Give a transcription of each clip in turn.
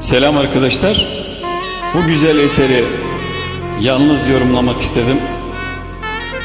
Selam arkadaşlar. Bu güzel eseri yalnız yorumlamak istedim.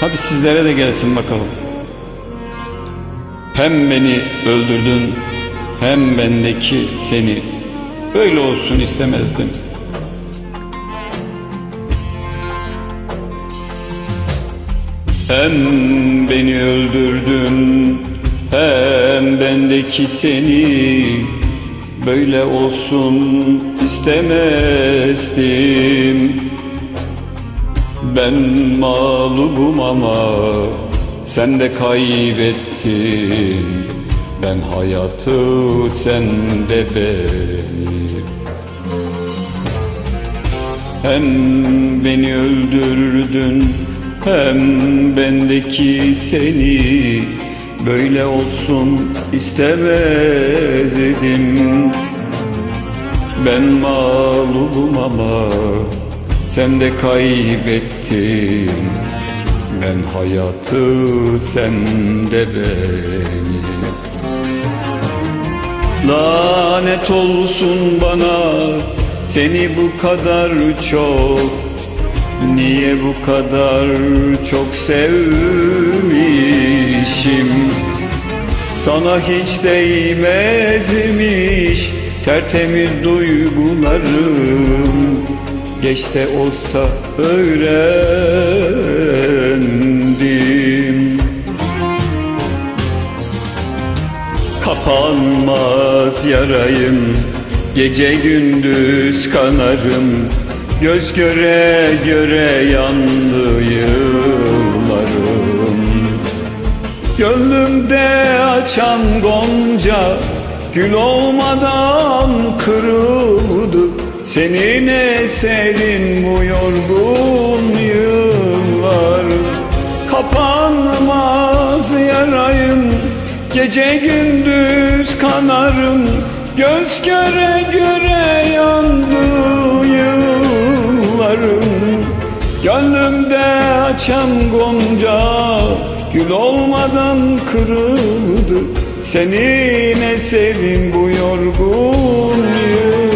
Hadi sizlere de gelsin bakalım. Hem beni öldürdün hem bendeki seni böyle olsun istemezdim. Hem beni öldürdün hem bendeki seni Böyle olsun istemezdim. Ben mağlubum ama sen de kaybettin. Ben hayatı sen de beni. Hem beni öldürdün hem bendeki seni Böyle olsun istemezdim Ben mağlubum ama sen de kaybettin. Ben hayatı sen de beni. Lanet olsun bana seni bu kadar çok Niye bu kadar çok sevmişim Sana hiç değmezmiş tertemiz duygularım. Geç de olsa öğrendim. Kapanmaz yarayım Gece gündüz kanarım. Göz göre göre yandı yıllarım Gönlümde açan gonca Gül olmadan kırıldı. Senin eserin bu yorgun yıllar? Kapanmaz yarayım Gece gündüz kanarım. Göz göre göre yandı yıllarım. Gönlümde açan gonca Gül olmadan kırıldı. Senin eserin bu yorgun yıllarım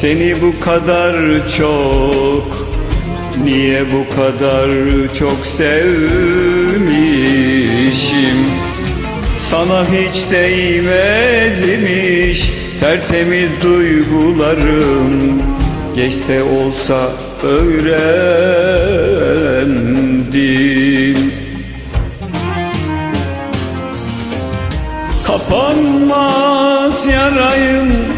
seni bu kadar çok Niye bu kadar çok sevmişim? Sana hiç değmezmiş tertemiz duygularım. Geç de olsa öğrendim. Kapanmaz yarayım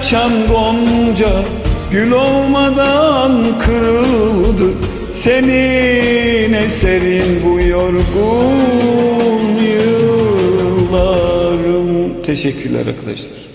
açan gonca Gül olmadan kırıldı. Senin eserin bu yorgun yıllarım Teşekkürler arkadaşlar